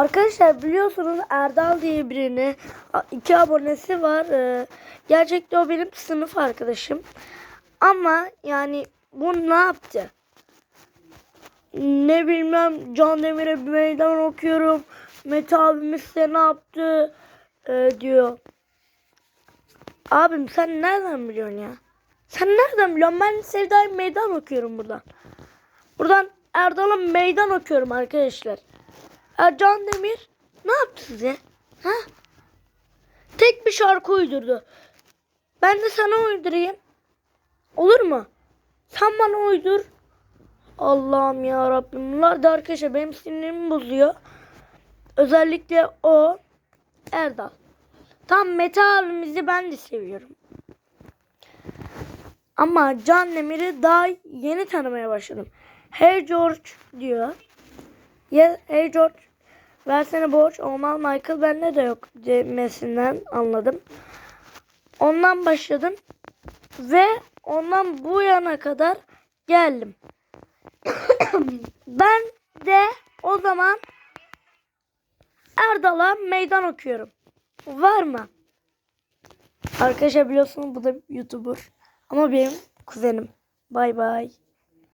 Arkadaşlar biliyorsunuz Erdal diye birini iki abonesi var. Ee, gerçekte o benim sınıf arkadaşım. Ama yani bu ne yaptı? Ne bilmem Can Demir'e bir meydan okuyorum. Mete abimiz size ne yaptı Ee, diyor. Abim sen nereden biliyorsun ya? Sen nereden biliyorsun? Ben Sevda'ya meydan okuyorum buradan. Buradan Erdal'a meydan okuyorum arkadaşlar. Ercan Demir ne yaptı size? Ha? Tek bir şarkı uydurdu. Ben de sana uydurayım. Olur mu? Sen bana uydur. Allah'ım ya Rabbim. Bunlar da arkadaşlar benim sinirimi bozuyor. Özellikle o Erdal. Tam Mete abimizi ben de seviyorum. Ama Can Demir'i daha yeni tanımaya başladım. Hey George diyor. Ya Hey George versene borç olmaz Michael bende de yok demesinden anladım. Ondan başladım ve ondan bu yana kadar geldim. ben de o zaman Erdal'a meydan okuyorum. Var mı? Arkadaşlar biliyorsunuz bu da YouTuber. Ama benim kuzenim. Bay bay.